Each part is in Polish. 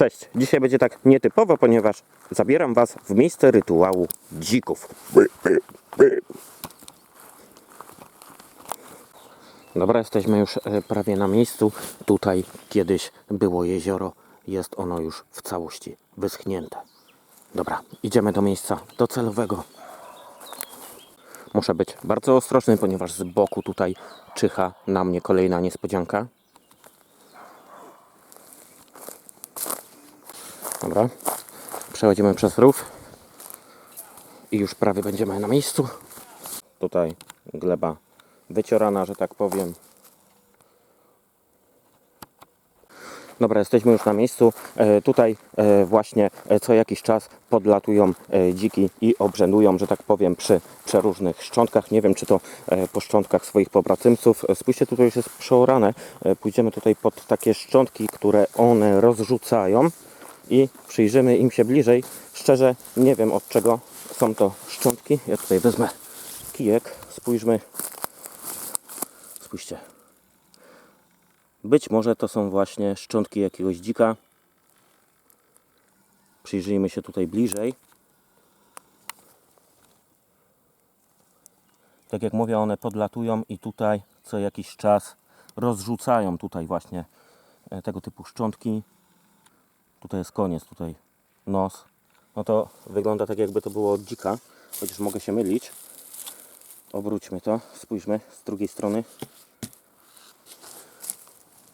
Cześć, dzisiaj będzie tak nietypowo, ponieważ zabieram Was w miejsce rytuału dzików. Dobra, jesteśmy już e, prawie na miejscu. Tutaj kiedyś było jezioro, jest ono już w całości wyschnięte. Dobra, idziemy do miejsca docelowego. Muszę być bardzo ostrożny, ponieważ z boku tutaj czyha na mnie kolejna niespodzianka. Dobra, przechodzimy przez rów i już prawie będziemy na miejscu. Tutaj gleba wyciorana, że tak powiem. Dobra, jesteśmy już na miejscu. E, tutaj e, właśnie e, co jakiś czas podlatują e, dziki i obrzędują, że tak powiem, przy przeróżnych szczątkach. Nie wiem, czy to e, po szczątkach swoich pobratymców. E, Spójrzcie, tutaj już jest przeorane. E, pójdziemy tutaj pod takie szczątki, które one rozrzucają i przyjrzymy im się bliżej. Szczerze nie wiem od czego są to szczątki. Ja tutaj wezmę kijek. Spójrzmy. Spójrzcie. Być może to są właśnie szczątki jakiegoś dzika. Przyjrzyjmy się tutaj bliżej. Tak jak mówię, one podlatują i tutaj co jakiś czas rozrzucają tutaj właśnie e, tego typu szczątki. Tutaj jest koniec, tutaj nos. No to wygląda tak jakby to było od dzika, chociaż mogę się mylić. Obróćmy to, spójrzmy z drugiej strony.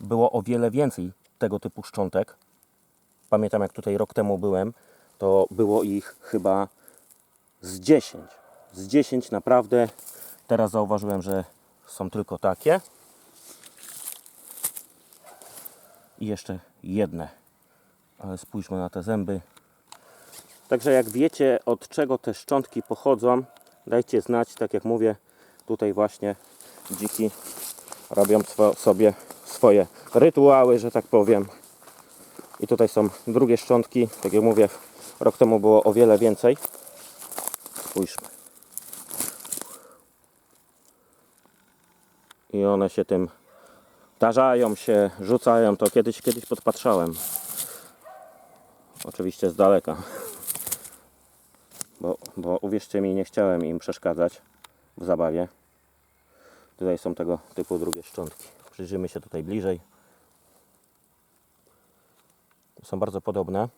Było o wiele więcej tego typu szczątek. Pamiętam jak tutaj rok temu byłem, to było ich chyba z 10. Z 10 naprawdę. Teraz zauważyłem, że są tylko takie. I jeszcze jedne. Ale spójrzmy na te zęby. Także jak wiecie od czego te szczątki pochodzą, dajcie znać. Tak jak mówię, tutaj właśnie dziki robią swo- sobie swoje rytuały, że tak powiem. I tutaj są drugie szczątki. Tak jak mówię, rok temu było o wiele więcej. Spójrzmy. I one się tym tarzają się, rzucają. To kiedyś, kiedyś podpatrzałem. Oczywiście z daleka. Bo, bo uwierzcie mi, nie chciałem im przeszkadzać w zabawie. Tutaj są tego typu drugie szczątki. Przyjrzymy się tutaj bliżej. Są bardzo podobne.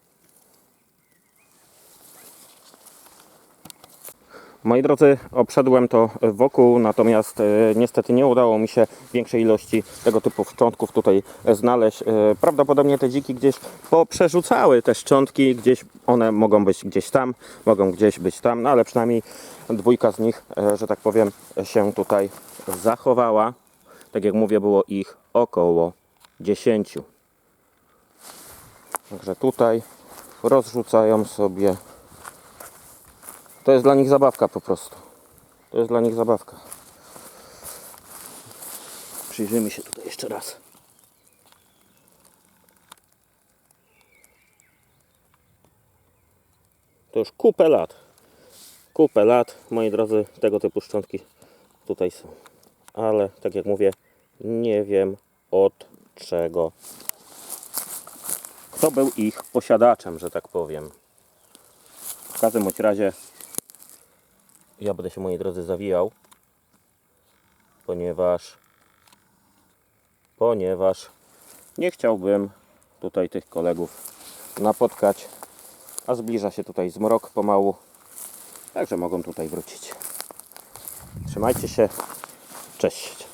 Moi drodzy, obszedłem to wokół, natomiast e, niestety nie udało mi się większej ilości tego typu szczątków tutaj e, znaleźć. E, prawdopodobnie te dziki gdzieś poprzerzucały te szczątki, gdzieś one mogą być gdzieś tam, mogą gdzieś być tam, no ale przynajmniej dwójka z nich, że tak powiem, się tutaj zachowała. Tak jak mówię, było ich około 10. Także tutaj rozrzucają sobie to jest dla nich zabawka po prostu. To jest dla nich zabawka. Przyjrzyjmy się tutaj jeszcze raz. To już kupę lat. Kupę lat, moi drodzy, tego typu szczątki tutaj są. Ale tak jak mówię, nie wiem od czego. Kto był ich posiadaczem, że tak powiem. W każdym razie ja będę się, moi drodzy, zawijał, ponieważ ponieważ nie chciałbym tutaj tych kolegów napotkać, a zbliża się tutaj zmrok pomału, także mogą tutaj wrócić. Trzymajcie się, cześć.